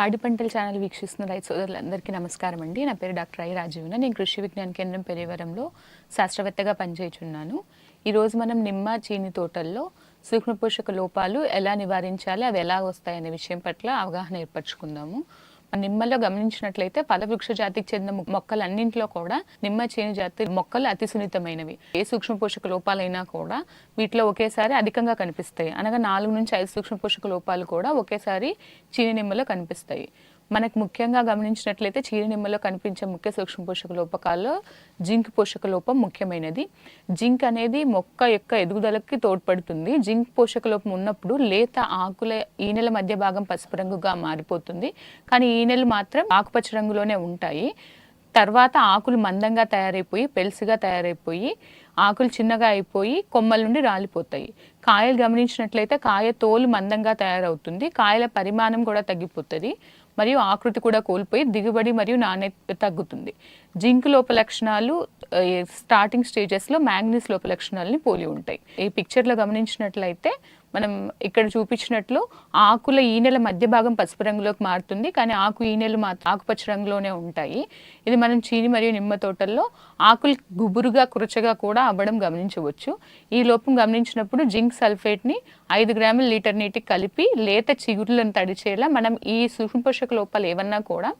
పాడి పంటల ఛానల్ వీక్షిస్తున్న రైతు సోదరులందరికీ నమస్కారం అండి. నా పేరు డాక్టర్ ఐ రాజీవన. నేను కృషి విజ్ఞాన కేంద్రం పెరివరంలో శాస్త్రవేత్తగా పనిచేయుచున్నాను. ఈరోజు మనం నిమ్మ చీని తోటల్లో సూక్ష్మ పోషక లోపాలు ఎలా నివారించాలి అవి ఎలా వస్తాయి అనే విషయం పట్ల అవగాహన ఏర్పరచుకుందాము. నిమ్మలో గమనించినట్లయితే ఫలవృక్ష జాతికి చెందిన మొక్కలన్నింటిలో కూడా నిమ్మ చేను జాతి మొక్కలు అతి సున్నితమైనవి. ఏ సూక్ష్మ పోషక లోపాలైనా కూడా వీటిలో ఒకేసారి అధికంగా కనిపిస్తాయి. అనగా నాలుగు నుంచి ఐదు సూక్ష్మ పోషక లోపాలు కూడా ఒకేసారి చీని నిమ్మలో కనిపిస్తాయి. మనకు ముఖ్యంగా గమనించినట్లయితే చీరనిమ్మలో కనిపించే ముఖ్య సూక్ష్మ పోషక లోపకాల్లో జింక్ పోషక లోపం ముఖ్యమైనది. జింక్ అనేది మొక్క యొక్క ఎదుగుదలకి తోడ్పడుతుంది. జింక్ పోషక లోపం ఉన్నప్పుడు లేత ఆకుల ఈనెల మధ్య భాగం పసుపు రంగుగా మారిపోతుంది. కానీ ఈనెలు మాత్రం ఆకుపచ్చ రంగులోనే ఉంటాయి. తర్వాత ఆకులు మందంగా తయారైపోయి పెలుసుగా తయారైపోయి ఆకులు చిన్నగా అయిపోయి కొమ్మల నుండి రాలిపోతాయి. కాయలు గమనించినట్లయితే కాయ తోలు మందంగా తయారవుతుంది. కాయల పరిమాణం కూడా తగ్గిపోతుంది. మరియు ఆకృతి కూడా కోల్పోయి దిగుబడి మరియు నాణ్యత తగ్గుతుంది. జింక్ లోప లక్షణాలు స్టార్టింగ్ స్టేజెస్లో మ్యాంగనీస్ లోప లక్షణాలని పోలి ఉంటాయి. ఈ పిక్చర్లో గమనించినట్లయితే మనం ఇక్కడ చూపించినట్లు ఆకుల ఈనెల మధ్య భాగం పసుపు రంగులోకి మారుతుంది కానీ ఆకు ఈనెలు మాత్రం ఆకుపచ్చ రంగులోనే ఉంటాయి. ఇది మనం చీని మరియు నిమ్మ తోటల్లో ఆకులు గుబురుగా కురచగా కూడా అవ్వడం గమనించవచ్చు. ఈ లోపం గమనించినప్పుడు జింక్ సల్ఫేట్ని ఐదు గ్రాముల లీటర్ నీటికి కలిపి లేత చిగురులను తడిచేలా మనం ఈ సూక్ష్మ పోషక లోపాలు ఏమన్నా కూడా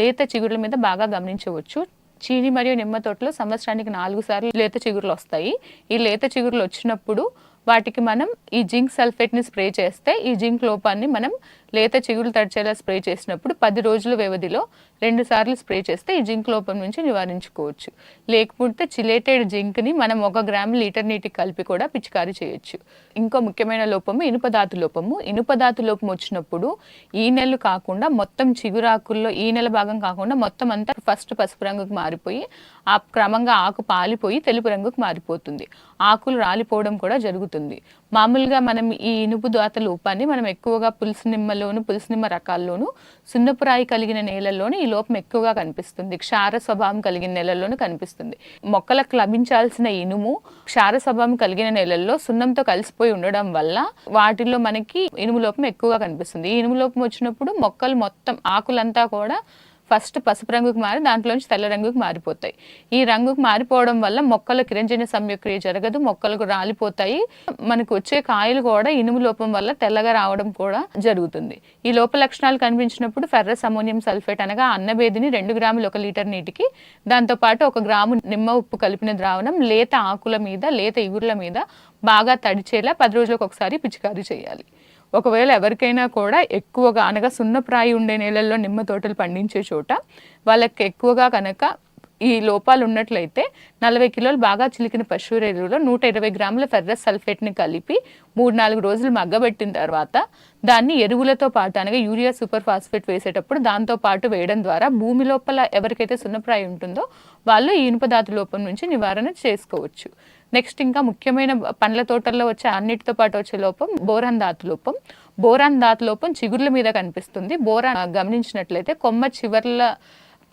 లేత చిగురుల మీద బాగా గమనించవచ్చు. చీని మరియు నిమ్మ తోటలో సంవత్సరానికి నాలుగు సార్లు లేత చిగురులు వస్తాయి. ఈ లేత చిగురులు వచ్చినప్పుడు వాటికి మనం ఈ జింక్ సల్ఫేట్ని స్ప్రే చేస్తే ఈ జింక్ లోపాన్ని మనం లేత చిగురు తడిచేలా స్ప్రే చేసినప్పుడు పది రోజుల వ్యవధిలో రెండు సార్లు స్ప్రే చేస్తే ఈ జింక్ లోపం నుంచి నివారించుకోవచ్చు. లేకపోతే చిలేటెడ్ జింక్ని మనం ఒక గ్రామ్ లీటర్ నీటికి కలిపి కూడా పిచికారీ చేయొచ్చు. ఇంకో ముఖ్యమైన లోపము ఇనుపధాతు లోపము. ఇనుపధాతు లోపం వచ్చినప్పుడు ఈ నెలలు కాకుండా మొత్తం చిగురాకుల్లో ఈ నెల భాగం కాకుండా మొత్తం అంతా ఫస్ట్ పసుపు రంగుకు మారిపోయి ఆ క్రమంగా ఆకు పాలిపోయి తెలుపు రంగుకు మారిపోతుంది. ఆకులు రాలిపోవడం కూడా జరుగుతుంది. మామూలుగా మనం ఈ ఇనుపు దాత లోపాన్ని మనం ఎక్కువగా పులుసు నిమ్మలోను పులుసు నిమ్మ రకాల్లోను సున్నపురాయి కలిగిన నేలల్లోనూ ఈ లోపం ఎక్కువగా కనిపిస్తుంది. క్షార స్వభావం కలిగిన నేలల్లోనూ కనిపిస్తుంది. మొక్కలకు లభించాల్సిన ఇనుము క్షార స్వభావం కలిగిన నేలల్లో సున్నంతో కలిసిపోయి ఉండడం వల్ల వాటిల్లో మనకి ఇనుము లోపం ఎక్కువగా కనిపిస్తుంది. ఈ ఇనుము లోపం వచ్చినప్పుడు మొక్కలు మొత్తం ఆకులంతా కూడా ఫస్ట్ పసుపు రంగుకు మారి దాంట్లోంచి తెల్ల రంగుకు మారిపోతాయి. ఈ రంగుకు మారిపోవడం వల్ల మొక్కల కిరంజన సంయుక్రియ జరగదు మొక్కలకు రాలిపోతాయి. మనకు వచ్చే కాయలు కూడా ఇనుము లోపం వల్ల తెల్లగా రావడం కూడా జరుగుతుంది. ఈ లోప లక్షణాలు కనిపించినప్పుడు ఫెర్రస్ అమోనియం సల్ఫేట్ అనగా అన్నబేదిని రెండు గ్రాములు ఒక లీటర్ నీటికి దాంతోపాటు ఒక గ్రాము నిమ్మ ఉప్పు కలిపిన ద్రావణం లేత ఆకుల మీద లేత ఇగుర్ల మీద బాగా తడిచేలా పది రోజులకు ఒకసారి పిచికారీ చేయాలి. ఒకవేళ ఎవరికైనా కూడా ఎక్కువగా అనగా సున్నప్రాయి ఉండే నేలల్లో నిమ్మ తోటలు పండించే చోట వాళ్ళకి ఎక్కువగా కనుక ఈ లోపాలు ఉన్నట్లయితే నలభై కిలోలు బాగా చిలికిన పశువు ఎరువులో నూట ఇరవై గ్రాముల ఫెర్రస్ సల్ఫేట్ని కలిపి మూడు నాలుగు రోజులు మగ్గబెట్టిన తర్వాత దాన్ని ఎరువులతో పాటు అనగా యూరియా సూపర్ ఫాస్ఫేట్ వేసేటప్పుడు దాంతో పాటు వేయడం ద్వారా భూమి లోపల ఎవరికైతే సున్నప్రాయి ఉంటుందో వాళ్ళు ఈ ఇనుపధాతు లోపం నుంచి నివారణ చేసుకోవచ్చు. నెక్స్ట్ ఇంకా ముఖ్యమైన పండ్ల తోటల్లో వచ్చే అన్నిటితో పాటు వచ్చే లోపం బోరాన్ ధాతు లోపం. బోరాన్ ధాతు లోపం చిగుర్ల మీద కనిపిస్తుంది. బోరాన్ గమనించినట్లయితే కొమ్మ చివర్ల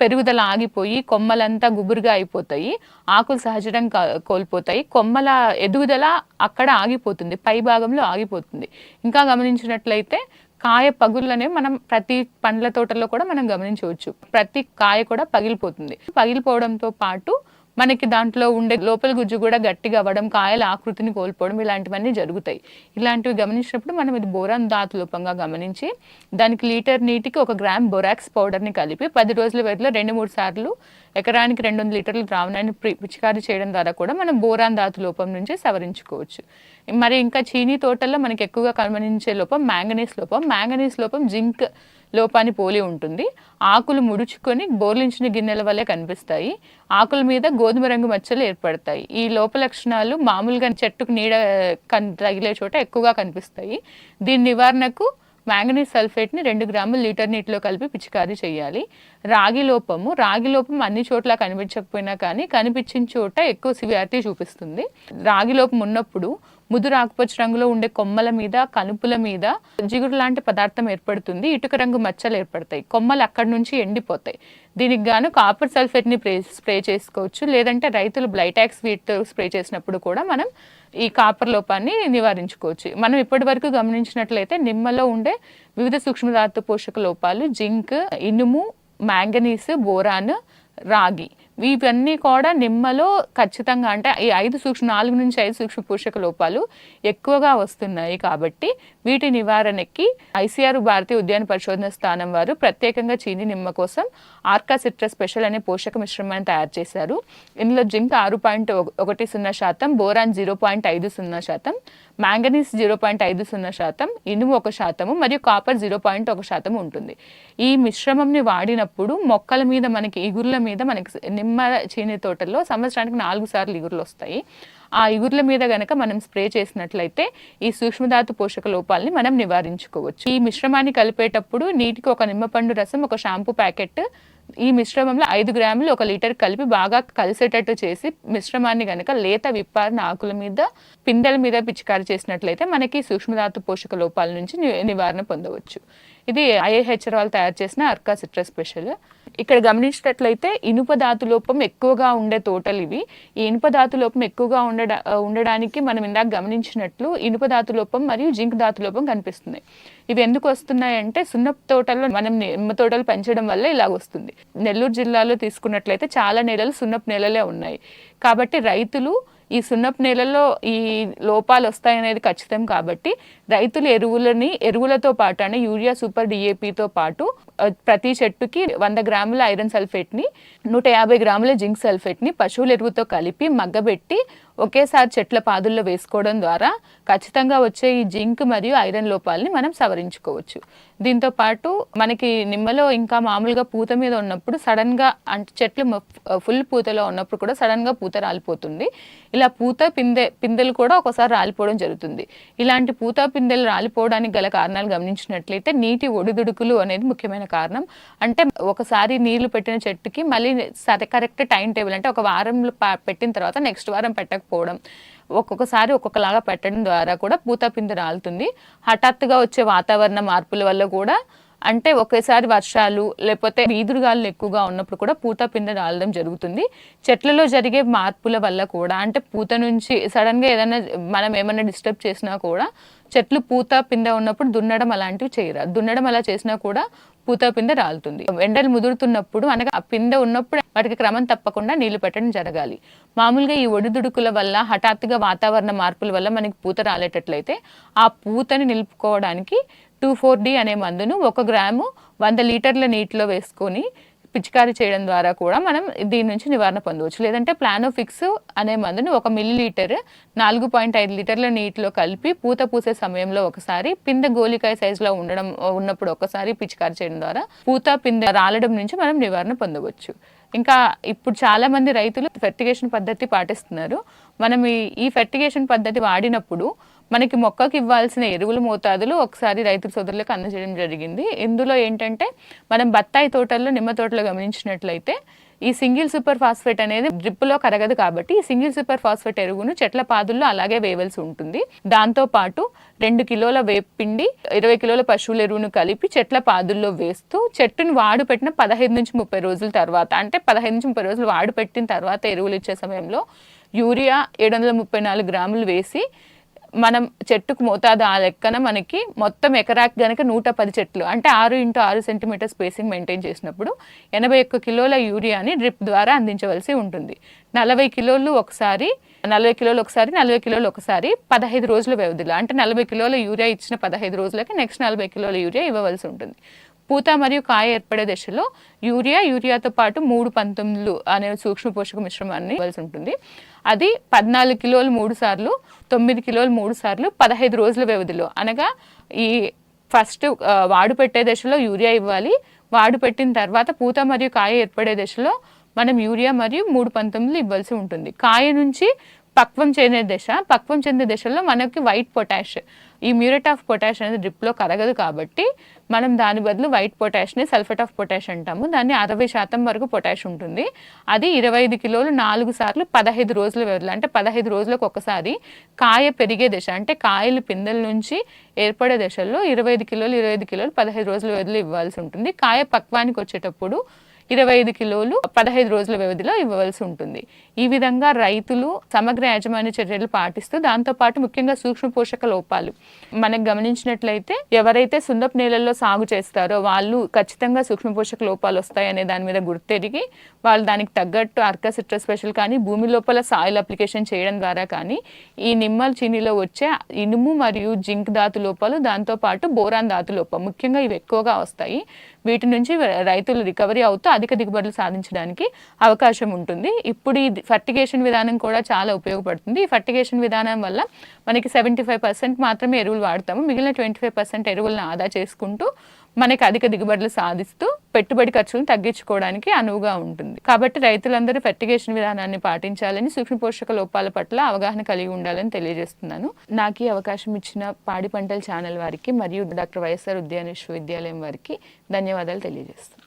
పెరుగుదల ఆగిపోయి కొమ్మలంతా గుబురుగా అయిపోతాయి. ఆకులు సహజంగా కోల్పోతాయి. కొమ్మల ఎదుగుదల అక్కడ ఆగిపోతుంది. పై భాగంలో ఆగిపోతుంది. ఇంకా గమనించినట్లయితే కాయ పగుళ్ళనే మనం ప్రతి పండ్ల తోటలో కూడా మనం గమనించవచ్చు. ప్రతి కాయ కూడా పగిలిపోతుంది. పగిలిపోవడంతో పాటు మనకి దాంట్లో ఉండే లోపల గుజ్జు కూడా గట్టిగా అవ్వడం కాయల ఆకృతిని కోల్పోవడం ఇలాంటివన్నీ జరుగుతాయి. ఇలాంటివి గమనించినప్పుడు మనం ఇది బోరాన్ ధాతు లోపంగా గమనించి దానికి లీటర్ నీటికి ఒక గ్రామ్ బొరాక్స్ పౌడర్ని కలిపి పది రోజుల వ్యవధిలో రెండు మూడు సార్లు ఎకరానికి రెండు వందల లీటర్ల ద్రావణాన్ని పిచికారీ చేయడం ద్వారా కూడా మనం బోరాన్ ధాతు లోపం నుంచి సవరించుకోవచ్చు. మరి ఇంకా చీనీ తోటల్లో మనకి ఎక్కువగా గమనించే లోపం మ్యాంగనీస్ లోపం. మ్యాంగనీస్ లోపం జింక్ లోపాన్ని పోలి ఉంటుంది. ఆకులు ముడుచుకొని బోర్లించిన గిన్నెల వల్లే కనిపిస్తాయి. ఆకుల మీద గోధుమ రంగు మచ్చలు ఏర్పడతాయి. ఈ లోప లక్షణాలు మామూలుగా చెట్టుకు నీడ కన్- తగిలే చోట ఎక్కువగా కనిపిస్తాయి. దీని నివారణకు మ్యాంగనీస్ సల్ఫేట్ని రెండు గ్రాములు లీటర్ నీటిలో కలిపి పిచికారీ చేయాలి. రాగి లోపము రాగి లోపం అన్ని చోట్ల కనిపించకపోయినా కానీ కనిపించిన చోట ఎక్కువ సివియారిటీ చూపిస్తుంది. రాగి లోపం ఉన్నప్పుడు ముదురు ఆకుపచ్చ రంగులో ఉండే కొమ్మల మీద కనుపుల మీద జిగురు లాంటి పదార్థం ఏర్పడుతుంది. ఇటుక రంగు మచ్చలు ఏర్పడతాయి. కొమ్మలు అక్కడి నుంచి ఎండిపోతాయి. దీనికి గాను కాపర్ సల్ఫేట్ని స్ప్రే స్ప్రే చేసుకోవచ్చు. లేదంటే రైతులు బ్లైటాక్స్ వీటితో స్ప్రే చేసినప్పుడు కూడా మనం ఈ కాపర్ లోపాన్ని నివారించుకోవచ్చు. మనం ఇప్పటి వరకు గమనించినట్లయితే నిమ్మలో ఉండే వివిధ సూక్ష్మధాతు పోషక లోపాలు జింక్ ఇనుము మ్యాంగనీస్ బోరాన్ రాగి ఇవన్నీ కూడా నిమ్మలో ఖచ్చితంగా అంటే ఈ ఐదు సూక్ష్మ నాలుగు నుంచి ఐదు సూక్ష్మ పోషక లోపాలు ఎక్కువగా వస్తున్నాయి కాబట్టి వీటి నివారణకి ఐసీఆర్ భారతీయ ఉద్యాన పరిశోధన స్థానం వారు ప్రత్యేకంగా చీని నిమ్మ కోసం ఆర్కా సిట్రస్ స్పెషల్ అనే పోషక మిశ్రమాన్ని తయారు చేశారు. ఇందులో జింక్ ఆరు పాయింట్ ఒకటి సున్నా శాతం బోరాన్ జీరో పాయింట్ ఐదు సున్నా శాతం మ్యాంగనీస్ జీరో పాయింట్ ఐదు సున్నా శాతం ఇనుము ఒక శాతము మరియు కాపర్ జీరో పాయింట్ ఒక శాతం ఉంటుంది. ఈ మిశ్రమంని వాడినప్పుడు మొక్కల మీద మనకి ఇగుర్ల మీద మనకి నిమ్మ చీని తోటల్లో సంవత్సరానికి నాలుగు సార్లు ఇగురులు వస్తాయి. ఆ ఇగుర్ల మీద గనక మనం స్ప్రే చేసినట్లయితే ఈ సూక్ష్మధాతు పోషక లోపాలని మనం నివారించుకోవచ్చు. ఈ మిశ్రమాన్ని కలిపేటప్పుడు నీటికి ఒక నిమ్మపండు రసం ఒక షాంపూ ప్యాకెట్ ఈ మిశ్రమంలో ఐదు గ్రాములు ఒక లీటర్ కలిపి బాగా కలిసేటట్టు చేసి మిశ్రమాన్ని గనక లేత విప్పారిన ఆకుల మీద పిందెల మీద పిచికారి చేసినట్లయితే మనకి సూక్ష్మధాతు పోషక లోపాల నుంచి నివారణ పొందవచ్చు. ఇది ఐఏహెచ్ఆర్ వాళ్ళు తయారు చేసిన అర్కా సిట్రస్ స్పెషల్. ఇక్కడ గమనించినట్లయితే ఇనుప ధాతు లోపం ఎక్కువగా ఉండే తోటలు ఇవి. ఈ ఇనుప ధాతు లోపం ఎక్కువగా ఉండడా ఉండడానికి మనం ఇందాక గమనించినట్లు ఇనుప ధాతు లోపం మరియు జింక్ ధాతు లోపం కనిపిస్తుంది. ఇవి ఎందుకు వస్తున్నాయి అంటే సున్నపు తోటల్లో మనం నిమ్మ తోటలు పెంచడం వల్ల ఇలా వస్తుంది. నెల్లూరు జిల్లాలో తీసుకున్నట్లయితే చాలా నేలలు సున్నపు నేలలే ఉన్నాయి. కాబట్టి రైతులు ఈ సున్నపు నేలల్లో ఈ లోపాలు వస్తాయనేది ఖచ్చితం కాబట్టి రైతులు ఎరువులని ఎరువులతో పాటు అంటే యూరియా సూపర్ డిఏపితో పాటు ప్రతి చెట్టుకి వంద గ్రాముల ఐరన్ సల్ఫేట్ని నూట యాభై గ్రాముల జింక్ సల్ఫేట్ని పశువుల ఎరువుతో కలిపి మగ్గబెట్టి ఒకేసారి చెట్ల పాదుల్లో వేసుకోవడం ద్వారా ఖచ్చితంగా వచ్చే ఈ జింక్ మరియు ఐరన్ లోపాలని మనం సవరించుకోవచ్చు. దీంతో పాటు మనకి నిమ్మలో ఇంకా మామూలుగా పూత మీద ఉన్నప్పుడు సడన్గా అంటే చెట్లు ఫుల్ పూతలో ఉన్నప్పుడు కూడా సడన్గా పూత రాలిపోతుంది. ఇలా పూత పిందె పిందెలు కూడా ఒకసారి రాలిపోవడం జరుగుతుంది. ఇలాంటి పూత పిందెలు రాలిపోవడానికి గల కారణాలు గమనించినట్లయితే నీటి ఒడిదుడుకులు అనేది ముఖ్యమైన కారణం. అంటే ఒకసారి నీళ్ళు పెట్టిన చెట్టుకి మళ్ళీ సరే కరెక్ట్ టైం టేబుల్ అంటే ఒక వారంలో పెట్టిన తర్వాత నెక్స్ట్ వారం లేకపోవడం ఒక్కొక్కసారి ఒక్కొక్కలాగా పెట్టడం ద్వారా కూడా పూతపిండి రాలుతుంది. హఠాత్తుగా వచ్చే వాతావరణ మార్పుల వల్ల కూడా అంటే ఒకేసారి వర్షాలు లేకపోతే ఈదురుగాలు ఎక్కువగా ఉన్నప్పుడు కూడా పూత పిండి రాలడం జరుగుతుంది. చెట్లలో జరిగే మార్పుల వల్ల కూడా అంటే పూత నుంచి సడన్గా ఏదైనా మనం ఏమైనా డిస్టర్బ్ చేసినా కూడా చెట్లు పూత పిండ ఉన్నప్పుడు దున్నడం అలాంటివి చేయరా దున్నడం అలా చేసినా కూడా పూత పిండ రాలుతుంది. ఎండలు ముదురుతున్నప్పుడు అనగా ఆ పిండ ఉన్నప్పుడు వాటికి క్రమం తప్పకుండా నీళ్ళు పెట్టడం జరగాలి. మామూలుగా ఈ ఒడిదుడుకుల వల్ల హఠాత్తుగా వాతావరణ మార్పుల వల్ల మనకి పూత రాలేటట్లయితే ఆ పూతని నిలుపుకోవడానికి టూ ఫోర్ డి అనే మందును ఒక గ్రాము వంద లీటర్ల నీటిలో వేసుకొని పిచికారీ చేయడం ద్వారా కూడా మనం దీని నుంచి నివారణ పొందవచ్చు. లేదంటే ప్లానోఫిక్స్ అనే మందును ఒక మిల్లీ లీటర్ నాలుగు పాయింట్ ఐదు లీటర్ల నీటిలో కలిపి పూత పూసే సమయంలో ఒకసారి పిందె గోలికాయ సైజులో ఉండడం ఉన్నప్పుడు ఒకసారి పిచికారీ చేయడం ద్వారా పూత పిందె రాలడం నుంచి మనం నివారణ పొందవచ్చు. ఇంకా ఇప్పుడు చాలామంది రైతులు ఫెర్టిగేషన్ పద్ధతి పాటిస్తున్నారు. మనం ఈ ఈ ఫెర్టిగేషన్ పద్ధతి వాడినప్పుడు మనకి మొక్కకి ఇవ్వాల్సిన ఎరువుల మోతాదులు ఒకసారి రైతు సోదరులకు అందజేయడం జరిగింది. ఇందులో ఏంటంటే మనం బత్తాయి తోటల్లో నిమ్మ తోటలో గమనించినట్లయితే ఈ సింగిల్ సూపర్ ఫాస్ఫేట్ అనేది డ్రిప్లో కరగదు కాబట్టి ఈ సింగిల్ సూపర్ ఫాస్ఫేట్ ఎరువును చెట్ల పాదుల్లో అలాగే వేయవలసి ఉంటుంది. దాంతో పాటు రెండు కిలోల వేపిండి ఇరవై కిలోల పశువుల ఎరువును కలిపి చెట్ల పాదుల్లో వేస్తూ చెట్టుని వాడు పెట్టిన పదహైదు నుంచి ముప్పై రోజుల తర్వాత అంటే పదహైదు నుంచి ముప్పై రోజులు వాడు పెట్టిన తర్వాత ఎరువులు ఇచ్చే సమయంలో యూరియా ఏడు వందల ముప్పై నాలుగు గ్రాములు వేసి మనం చెట్టుకు మోతాదు ఆ లెక్కన మనకి మొత్తం ఎకరాకి గనక నూట పది చెట్లు అంటే ఆరు ఇంటూ ఆరు సెంటీమీటర్ స్పేసింగ్ మెయింటైన్ చేసినప్పుడు ఎనభై ఒక్క కిలోల యూరియాని డ్రిప్ ద్వారా అందించవలసి ఉంటుంది. నలభై కిలోలు ఒకసారి నలభై కిలోలు ఒకసారి నలభై కిలోలు ఒకసారి పదహైదు రోజుల వ్యవధిలో అంటే నలభై కిలోల యూరియా ఇచ్చిన పదహైదు రోజులకి నెక్స్ట్ నలభై కిలోల యూరియా ఇవ్వవలసి ఉంటుంది. పూత మరియు కాయ ఏర్పడే దశలో యూరియా యూరియాతో పాటు మూడు పంతొమ్మిదిలు అనే సూక్ష్మ పోషక మిశ్రమాన్ని ఇవ్వాల్సి ఉంటుంది. అది పద్నాలుగు కిలోలు మూడు సార్లు తొమ్మిది కిలోలు మూడు సార్లు పదహైదు రోజుల వ్యవధిలో. అనగా ఈ ఫస్ట్ వాడు పెట్టే దశలో యూరియా ఇవ్వాలి. వాడు పెట్టిన తర్వాత పూత మరియు కాయ ఏర్పడే దశలో మనం యూరియా మరియు మూడు పంతొమ్మిది ఇవ్వాల్సి ఉంటుంది. కాయ నుంచి పక్వం చెందే దశ పక్వం చెందే దశలో మనకి వైట్ పొటాష్. ఈ మ్యూరేట్ ఆఫ్ పొటాష్ అనేది డ్రిప్లో కరగదు కాబట్టి మనం దాని బదులు వైట్ పొటాష్ని సల్ఫేట్ ఆఫ్ పొటాష్ అంటాము. దాన్ని అరవై శాతం వరకు పొటాష్ ఉంటుంది. అది ఇరవై ఐదు కిలోలు నాలుగు సార్లు పదహైదు రోజుల వ్యవధిలో అంటే పదహైదు రోజులకు ఒకసారి కాయ పెరిగే దశ అంటే కాయలు పిందెల నుంచి ఏర్పడే దశల్లో ఇరవై ఐదు కిలోలు ఇరవై ఐదు కిలోలు పదహైదు రోజుల వ్యవధిలో ఇవ్వాల్సి ఉంటుంది. కాయ పక్వానికి వచ్చేటప్పుడు ఇరవై ఐదు కిలోలు పదహైదు రోజుల వ్యవధిలో ఇవ్వవలసి ఉంటుంది. ఈ విధంగా రైతులు సమగ్ర యాజమాన్య చర్యలు పాటిస్తూ దాంతోపాటు ముఖ్యంగా సూక్ష్మ పోషక లోపాలు. మనకు గమనించినట్లయితే ఎవరైతే సున్నపు నేలల్లో సాగు చేస్తారో వాళ్ళు ఖచ్చితంగా సూక్ష్మ పోషక లోపాలు వస్తాయనే దాని మీద గుర్తెరిగి వాళ్ళు దానికి తగ్గట్టు అర్క సిట్ర స్పెషల్ కానీ భూమి లోపల సాయిల్ అప్లికేషన్ చేయడం ద్వారా కానీ ఈ నిమ్మల చీనిలో వచ్చే ఇనుము మరియు జింక్ ధాతు లోపాలు దాంతోపాటు బోరాన్ ధాతు లోపం ముఖ్యంగా ఇవి ఎక్కువగా వస్తాయి. వీటి నుంచి రైతులు రికవరీ అవుతూ అధిక దిగుబడులు సాధించడానికి అవకాశం ఉంటుంది. ఇప్పుడు ఈ ఫర్టిగేషన్ విధానం కూడా చాలా ఉపయోగపడుతుంది. ఈ ఫర్టిగేషన్ విధానం వల్ల మనకి సెవెంటీ ఫైవ్ పర్సెంట్ మాత్రమే ఎరువులు వాడతాము. మిగిలిన ట్వంటీ ఫైవ్ పర్సెంట్ ఎరువులను ఆదా చేసుకుంటూ మనకి అధిక దిగుబడులు సాధిస్తూ పెట్టుబడి ఖర్చులను తగ్గించుకోవడానికి అనువుగా ఉంటుంది. కాబట్టి రైతులందరూ ఫెర్టిగేషన్ విధానాన్ని పాటించాలని సూక్ష్మ పోషక లోపాల పట్ల అవగాహన కలిగి ఉండాలని తెలియజేస్తున్నాను. నాకు ఈ అవకాశం ఇచ్చిన పాడి పంటల ఛానల్ వారికి మరియు డాక్టర్ వైఎస్ఆర్ ఉద్యాన విశ్వవిద్యాలయం వారికి ధన్యవాదాలు తెలియజేస్తున్నాను.